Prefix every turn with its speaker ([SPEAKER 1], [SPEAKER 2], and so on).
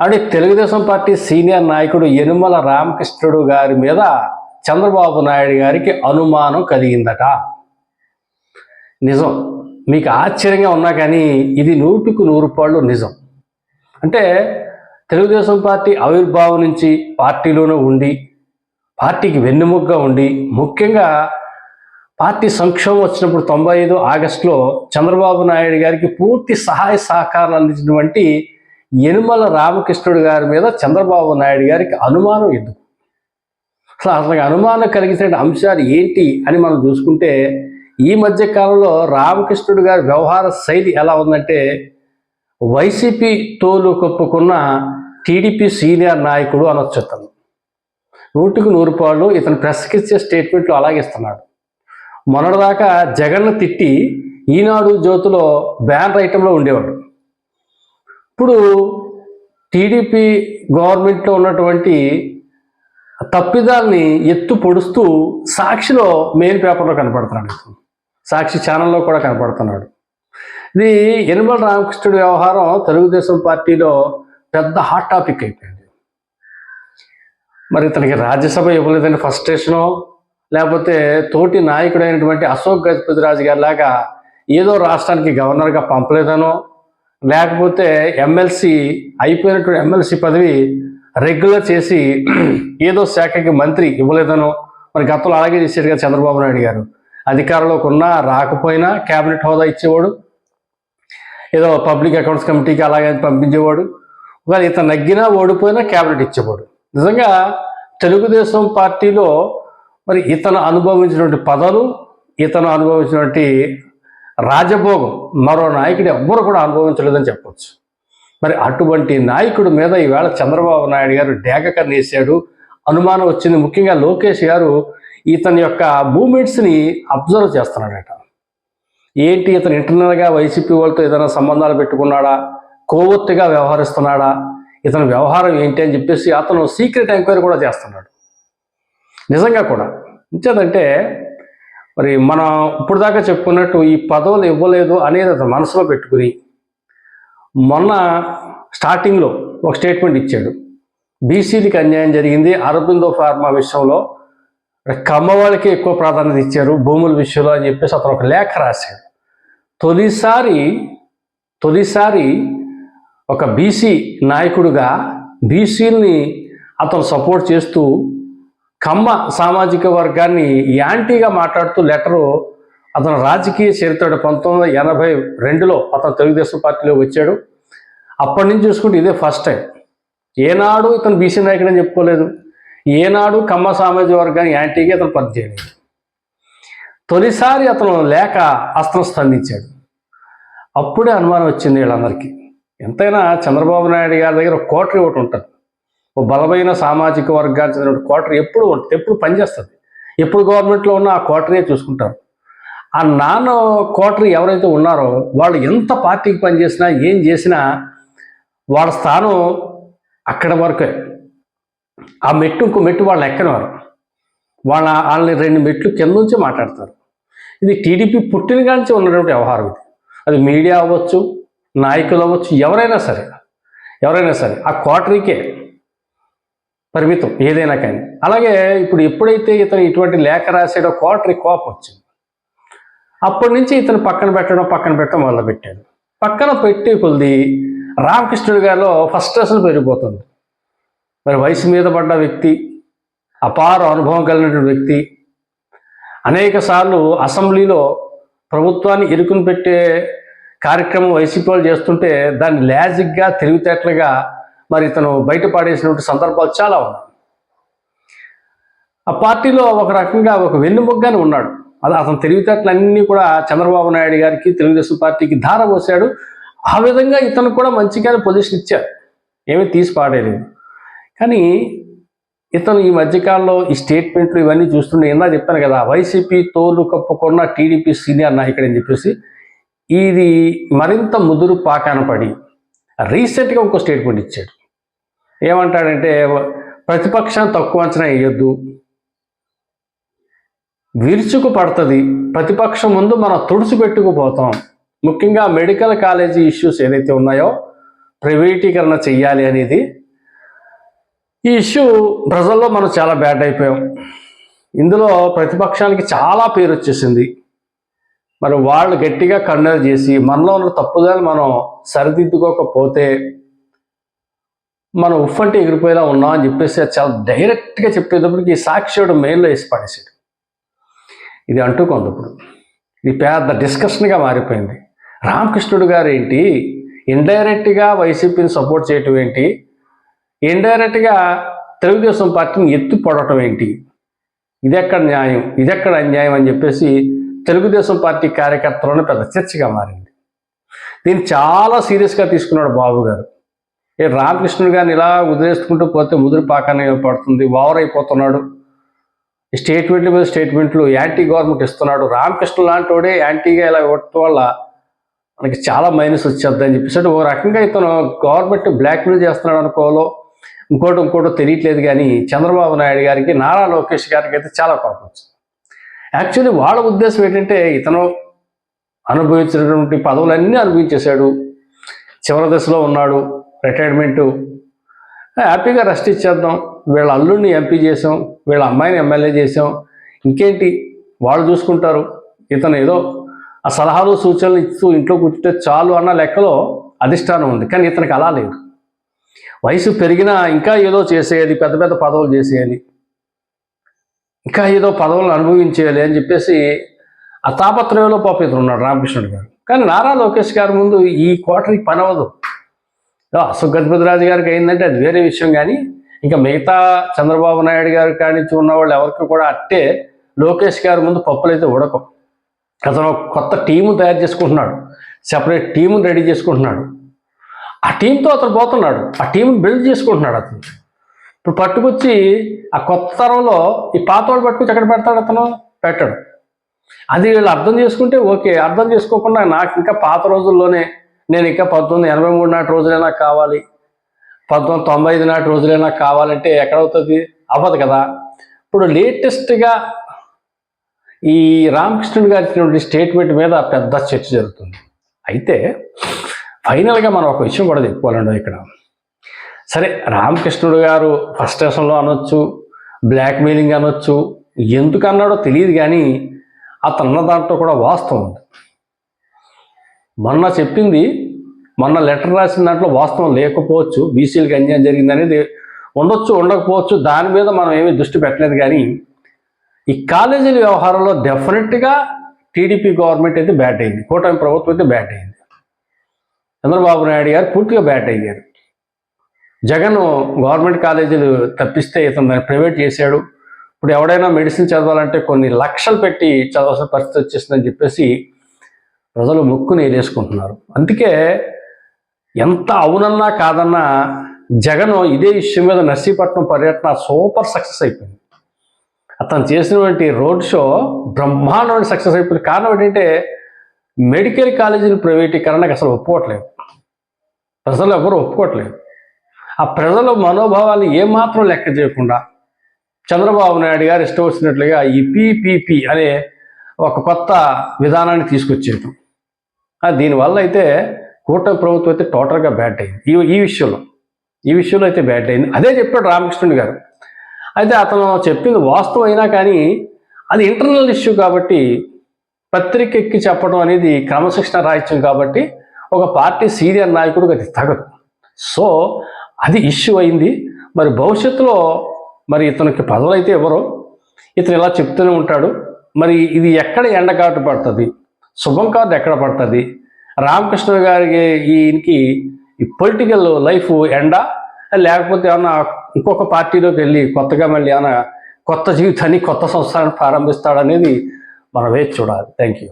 [SPEAKER 1] అంటే Telugu Desam party senior నాయకుడు యనుమల రామకృష్ణుడు గారి మీద చంద్రబాబు నాయుడు గారికి అనుమానం కలిగిందట. నిజం. మీకు ఆశ్చర్యంగా ఉన్నా కానీ ఇది నూటికి నూరు పాళ్ళు నిజం. అంటే తెలుగుదేశం పార్టీ ఆవిర్భావం నుంచి పార్టీలోనే ఉండి పార్టీకి వెన్నెముగ్గా ఉండి ముఖ్యంగా పార్టీ సంక్షోభం వచ్చినప్పుడు తొంభై ఐదు ఆగస్టులో చంద్రబాబు నాయుడు గారికి పూర్తి సహాయ సహకారాలు అందించినటువంటి యనుమల రామకృష్ణుడు గారి మీద చంద్రబాబు నాయుడు గారికి అనుమానం ఎందుకు? అసలు అసలు అనుమానం కలిగించిన అంశాలు ఏంటి అని మనం చూసుకుంటే ఈ మధ్య కాలంలో రామకృష్ణుడు గారి వ్యవహార శైలి ఎలా ఉందంటే వైసీపీ తోలు కప్పుకున్న టీడీపీ సీనియర్ నాయకుడు అనొచ్చు అతను. నూటికి నూరు పాళ్ళు ఇతను ప్రెస్కిచ్చే స్టేట్మెంట్లు అలాగే ఇస్తున్నాడు. మొన్నటిదాకా జగన్ను తిట్టి ఈనాడు జ్యోతిలో బ్యాన్ ఐటెంలో ఉండేవాడు. ఇప్పుడు టీడీపీ గవర్నమెంట్లో ఉన్నటువంటి తప్పిదాల్ని ఎత్తు పొడుస్తూ సాక్షిలో మెయిన్ పేపర్లో కనపడుతున్నాడు. సాక్షి ఛానల్లో కూడా కనపడుతున్నాడు. ఇది యనమల రామకృష్ణుడి వ్యవహారం తెలుగుదేశం పార్టీలో పెద్ద హాట్ టాపిక్ అయిపోయింది. మరి ఇతనికి రాజ్యసభ ఇవ్వలేదని ఫస్ట్రేషనో లేకపోతే తోటి నాయకుడైనటువంటి అశోక్ గజపతిరాజు గారి లాగా ఏదో రాష్ట్రానికి గవర్నర్గా పంపలేదనో లేకపోతే ఎమ్మెల్సీ అయిపోయినటువంటి ఎమ్మెల్సీ పదవి రెగ్యులర్ చేసి ఏదో శాఖకి మంత్రి ఇవ్వలేదనో మరి గతంలో అలాగే చేశాడు కదా చంద్రబాబు నాయుడు గారు. అధికారంలోకి ఉన్నా రాకపోయినా క్యాబినెట్ హోదా ఇచ్చేవాడు. ఏదో పబ్లిక్ అకౌంట్స్ కమిటీకి అలాగే పంపించేవాడు. ఒకవేళ ఇతను నగ్గినా ఓడిపోయినా క్యాబినెట్ ఇచ్చేవాడు. నిజంగా తెలుగుదేశం పార్టీలో మరి ఇతను అనుభవించినటువంటి పదవులు ఇతను అనుభవించినటువంటి రాజభోగం. మరో నాయకుడు ఎవ్వరు కూడా అనుభవించలేదని చెప్పొచ్చు. మరి అటువంటి నాయకుడి మీద ఈవేళ చంద్రబాబు నాయుడు గారు డేగ కన్నేశాడు. అనుమానం వచ్చింది. ముఖ్యంగా లోకేష్ గారు ఇతని యొక్క మూమెంట్స్ని అబ్జర్వ్ చేస్తున్నాడట. ఏంటి ఇతను ఇంటర్నల్గా వైసీపీ వాళ్ళతో ఏదైనా సంబంధాలు పెట్టుకున్నాడా? కోవొత్తుగా వ్యవహరిస్తున్నాడా? ఇతని వ్యవహారం ఏంటి అని చెప్పేసి అతను సీక్రెట్ ఎంక్వైరీ కూడా చేస్తున్నాడు. నిజంగా కూడా. ఇంచేదంటే మరి మనం ఇప్పుడు దాకా చెప్పుకున్నట్టు ఈ పదవులు ఇవ్వలేదు అనేది అతను మనసులో పెట్టుకుని మొన్న స్టార్టింగ్లో ఒక స్టేట్మెంట్ ఇచ్చాడు. బీసీలకి అన్యాయం జరిగింది. అరబిందో ఫార్మా విషయంలో కమ్మవాళ్ళకి ఎక్కువ ప్రాధాన్యత ఇచ్చారు. భూముల విషయంలో అని చెప్పేసి అతను ఒక లేఖ రాశాడు. తొలిసారి తొలిసారి ఒక బీసీ నాయకుడుగా బీసీల్ని అతను సపోర్ట్ చేస్తూ కమ్మ సామాజిక వర్గాన్ని యాంటీగా మాట్లాడుతూ లెటరు అతను రాజకీయ చరిత్రడు పంతొమ్మిది వందల ఎనభై రెండులో అతను తెలుగుదేశం పార్టీలో వచ్చాడు. అప్పటి నుంచి చూసుకుంటే ఇదే ఫస్ట్ టైం ఏనాడు ఇతను బీసీ నాయకుడు అని చెప్పుకోలేదు. ఏనాడు కమ్మ సామాజిక వర్గాన్ని యాంటీగా అతను పనిచేయలేదు తొలిసారి అతను లేక అస్త్రం స్పందించాడు. అప్పుడే అనుమానం వచ్చింది వీళ్ళందరికీ. ఎంతైనా చంద్రబాబు నాయుడు గారి దగ్గర ఒక కోటరీ ఒకటి ఉంటుంది. ఓ బలమైన సామాజిక వర్గానికి చెందిన క్వార్టర్ ఎప్పుడు ఉంటుంది ఎప్పుడు పనిచేస్తుంది. ఎప్పుడు గవర్నమెంట్లో ఉన్న ఆ క్వార్టరే చూసుకుంటారు. ఆ నాన్న కోటరీ ఎవరైతే ఉన్నారో వాళ్ళు ఎంత పార్టీకి పనిచేసినా ఏం చేసినా వాళ్ళ స్థానం అక్కడ వరకే. ఆ మెట్టు ఇంకో మెట్టు వాళ్ళు ఎక్కనివారు వాళ్ళ వాళ్ళని రెండు మెట్లు కింద నుంచి మాట్లాడతారు. ఇది టీడీపీ పుట్టిన కాంచి ఉన్నటువంటి వ్యవహారం ఇది. అది మీడియా అవ్వచ్చు నాయకులు అవ్వచ్చు ఎవరైనా సరే ఎవరైనా సరే ఆ క్వార్టరీకే పరిమితం ఏదైనా కానీ. అలాగే ఇప్పుడు ఎప్పుడైతే ఇతను ఇటువంటి లేఖ రాసాడో కోటరీ కోపం వచ్చింది. అప్పటి నుంచి ఇతను పక్కన పెట్టడం పక్కన పెట్టడం మొదలుపెట్టాడు పక్కన పెట్టి కొద్ది రామకృష్ణుడి గారిలో ఫస్ట్ అసలు పెరిగిపోతుంది. మరి వయసు మీద పడ్డ వ్యక్తి అపార అనుభవం కలిగినటువంటి వ్యక్తి అనేక సార్లు అసెంబ్లీలో ప్రభుత్వాన్ని ఇరుకుని పెట్టే కార్యక్రమం వైసీపీ వాళ్ళు చేస్తుంటే దాన్ని లాజిక్గా తెలివితేటలుగా మరి ఇతను బయట పాడేసినటువంటి సందర్భాలు చాలా ఉన్నాయి. ఆ పార్టీలో ఒక రకంగా ఒక వెన్నుముగ్గానే ఉన్నాడు. అది అతని తెలివితేటలన్నీ కూడా చంద్రబాబు నాయుడు గారికి తెలుగుదేశం పార్టీకి ధార పోసాడు ఆ విధంగా ఇతను కూడా మంచిగానే పొజిషన్ ఇచ్చారు ఏమీ తీసి పాడేలేదు. కానీ ఇతను ఈ మధ్యకాలంలో ఈ స్టేట్మెంట్లు ఇవన్నీ చూస్తుంటే ఇందా చెప్పాను కదా వైసీపీ తోలు కప్పుకున్న టీడీపీ సీనియర్ నాయకుడు అని చెప్పేసి ఇది మరింత ముదురు పాకాన పడి రీసెంట్గా ఇంకో స్టేట్మెంట్ ఇచ్చాడు. ఏమంటాడంటే ప్రతిపక్షం తక్కువ అంచనా వేయొద్దు. విరుచుకు పడుతుంది ప్రతిపక్షం ముందు మనం తుడిచిపెట్టుకుపోతాం. ముఖ్యంగా మెడికల్ కాలేజీ ఇష్యూస్ ఏదైతే ఉన్నాయో ప్రైవేటీకరణ చెయ్యాలి అనేది. ఈ ఇష్యూ ప్రజల్లో మనం చాలా బ్యాడ్ అయిపోయాం. ఇందులో ప్రతిపక్షానికి చాలా పేరు వచ్చేసింది. మరి వాళ్ళు గట్టిగా కండర్ చేసి మనలో ఉన్న తప్పుదాన్ని మనం సరిదిద్దుకోకపోతే మనం ఉఫ్ అంటే ఎగిరిపోయేలా ఉన్నాం అని చెప్పేసి అది చాలా డైరెక్ట్గా చెప్పేటప్పటికి ఈ సాక్షియుడు మెయిన్లో వేసి పడేసాడు ఇది అంటుకుంది ఇప్పుడు. ఇది పెద్ద డిస్కషన్గా మారిపోయింది. రామకృష్ణుడు గారు ఏంటి? ఇండైరెక్ట్గా వైసీపీని సపోర్ట్ చేయటం ఏంటి? ఇండైరెక్ట్గా తెలుగుదేశం పార్టీని ఎత్తి పొడటం ఏంటి? ఇదెక్కడ న్యాయం? ఇదెక్కడ అన్యాయం అని చెప్పేసి తెలుగుదేశం పార్టీ కార్యకర్తలను పెద్ద చర్చగా మారింది. దీన్ని చాలా సీరియస్గా తీసుకున్నాడు బాబు గారు. ఏ రామకృష్ణుడు గారిని ఇలా వదిలేసుకుంటూ పోతే ముదురు పాకాన్ని పడుతుంది ఓవర్ అయిపోతున్నాడు. ఈ స్టేట్మెంట్ల మీద స్టేట్మెంట్లు యాంటీ గవర్నమెంట్ ఇస్తున్నాడు. రామకృష్ణ లాంటి వాడే యాంటీగా ఇలా ఇవ్వటం వల్ల మనకి చాలా మైనస్ వచ్చేద్ది అని చెప్పేసి ఒక ఓ రకంగా ఇతను గవర్నమెంట్ బ్లాక్మెయిల్ చేస్తున్నాడు అనుకోవాలో ఇంకోటి ఇంకోటో తెలియట్లేదు కానీ చంద్రబాబు నాయుడు గారికి నారా లోకేష్ గారికి అయితే చాలా కోపం వచ్చింది. యాక్చువల్లీ వాళ్ళ ఉద్దేశం ఏంటంటే ఇతను అనుభవించినటువంటి పదవులన్నీ అనుభవించేశాడు. చివరి దశలో ఉన్నాడు. రిటైర్మెంటు. హ్యాపీగా రెస్ట్ ఇచ్చేద్దాం. వీళ్ళ అల్లుడిని ఎంపీ చేసాం వీళ్ళ అమ్మాయిని ఎమ్మెల్యే చేసాం. ఇంకేంటి? వాళ్ళు చూసుకుంటారు. ఇతను ఏదో ఆ సలహాలు సూచనలు ఇస్తూ ఇంట్లో కూర్చుంటే చాలు అన్న లెక్కలో అధిష్టానం ఉంది. కానీ ఇతనికి అలా లేదు. వయసు పెరిగినా ఇంకా ఏదో చేసేయాలి పెద్ద పెద్ద పదవులు చేసేయాలి. ఇంకా ఏదో పదవులను అనుభవించేయాలి అని చెప్పేసి ఆ తాపత్రయంలో పాప ఇతను ఉన్నాడు రామకృష్ణుడు గారు. కానీ నారా లోకేష్ గారి ముందు ఈ క్వార్టర్కి పని అవ్వదు అశోక్ రాజు గారికి అయిందంటే అది వేరే విషయం కానీ ఇంకా మిగతా చంద్రబాబు నాయుడు గారి కానించి ఉన్న వాళ్ళు ఎవరికి కూడా అట్టే లోకేష్ గారి ముందు పప్పులైతే ఉడకం. అతను కొత్త టీము తయారు చేసుకుంటున్నాడు. సెపరేట్ టీముని రెడీ చేసుకుంటున్నాడు. ఆ టీంతో అతను పోతున్నాడు. ఆ టీంని బిల్డ్ చేసుకుంటున్నాడు అతను. ఇప్పుడు పట్టుకొచ్చి ఆ కొత్త తరంలో ఈ పాత వాళ్ళు పట్టుకొచ్చి ఎక్కడ పెడతాడు అతను? పెట్టాడు. అది వీళ్ళు అర్థం చేసుకుంటే ఓకే. అర్థం చేసుకోకుండా నాకు ఇంకా పాత రోజుల్లోనే నేను ఇంకా పంతొమ్మిది ఎనభై మూడు నాటి రోజులే నాకు కావాలి. పంతొమ్మిది తొంభై ఐదు నాటి రోజులే నాకు కావాలంటే ఎక్కడవుతుంది అవ్వదు కదా. ఇప్పుడు లేటెస్ట్గా ఈ రామకృష్ణుడు గారి ఇచ్చినటువంటి స్టేట్మెంట్ మీద పెద్ద చర్చ జరుగుతుంది. అయితే ఫైనల్గా మనం ఒక విషయం కూడా చెప్పుకోవాలండి ఇక్కడ. సరే రామకృష్ణుడు గారు ఫస్ట్ స్టేషన్లో అనొచ్చు బ్లాక్మెయిలింగ్ అనొచ్చు ఎందుకు అన్నాడో తెలియదు కానీ అతను అన్న దాంట్లో కూడా వాస్తవం ఉంది. మొన్న చెప్పింది మొన్న లెటర్ రాసిన దాంట్లో వాస్తవం లేకపోవచ్చు బీసీలకు అన్యాయం జరిగింది అనేది ఉండొచ్చు ఉండకపోవచ్చు దాని మీద మనం ఏమీ దృష్టి పెట్టలేదు కానీ ఈ కాలేజీల వ్యవహారంలో డెఫినెట్గా టీడీపీ గవర్నమెంట్ అయితే బ్యాట్ అయింది కూటమి ప్రభుత్వం అయితే బ్యాట్ అయింది. చంద్రబాబు నాయుడు గారు పూర్తిగా బ్యాట్ అయ్యారు. జగన్ గవర్నమెంట్ కాలేజీలు తప్పిస్తే ఇతను దాన్ని ప్రైవేట్ చేశాడు. ఇప్పుడు ఎవడైనా మెడిసిన్ చదవాలంటే కొన్ని లక్షలు పెట్టి చదవాల్సిన పరిస్థితి వచ్చేసిందని చెప్పేసి ప్రజలు మొక్కును వేసుకుంటున్నారు అందుకే ఎంత అవునన్నా కాదన్నా జగన్ ఇదే ఇష్యూ మీద నర్సీపట్నం పర్యటన సూపర్ సక్సెస్ అయిపోయింది. అతను చేసినటువంటి రోడ్ షో బ్రహ్మాండమైన సక్సెస్ అయిపోయింది. కారణం ఏంటంటే మెడికల్ కాలేజీల ప్రైవేటీకరణకు అసలు ఒప్పుకోవట్లేదు. ప్రజలు ఎవరు ఒప్పుకోవట్లేదు. ఆ ప్రజల మనోభావాన్ని ఏమాత్రం లెక్క చేయకుండా చంద్రబాబు నాయుడు గారు ఇష్టం వచ్చినట్లుగా ఈ పీపీపీ అనే ఒక కొత్త విధానాన్ని తీసుకొచ్చేయటం. దీనివల్ల అయితే కూటమి ప్రభుత్వం అయితే టోటల్గా బ్యాట్ అయింది. ఈ ఈ విషయంలో ఈ విషయంలో అయితే బ్యాట్ అయింది. అదే చెప్పాడు రామకృష్ణుడు గారు. అయితే అతను చెప్పింది వాస్తవం అయినా కానీ అది ఇంటర్నల్ ఇష్యూ కాబట్టి పత్రిక ఎక్కి చెప్పడం అనేది క్రమశిక్షణ రాహిత్యం కాబట్టి ఒక పార్టీ సీనియర్ నాయకుడికి అది తగదు. సో అది ఇష్యూ అయింది. మరి భవిష్యత్తులో మరి ఇతనికి పదవులు అయితే ఎవరో? ఇతను ఇలా చెప్తూనే ఉంటాడు. మరి ఇది ఎక్కడ ఎండకాటు పడుతుంది? శుభం కార్డు ఎక్కడ పడుతుంది? రామకృష్ణ గారికి ఈయనకి ఈ పొలిటికల్ లైఫ్ ఎండా లేకపోతే ఏమన్నా ఇంకొక పార్టీలోకి వెళ్ళి కొత్తగా మళ్ళీ ఏమైనా కొత్త జీవితాన్ని కొత్త సంస్థలను ప్రారంభిస్తాడనేది మనం వేచి చూడాలి. Thank you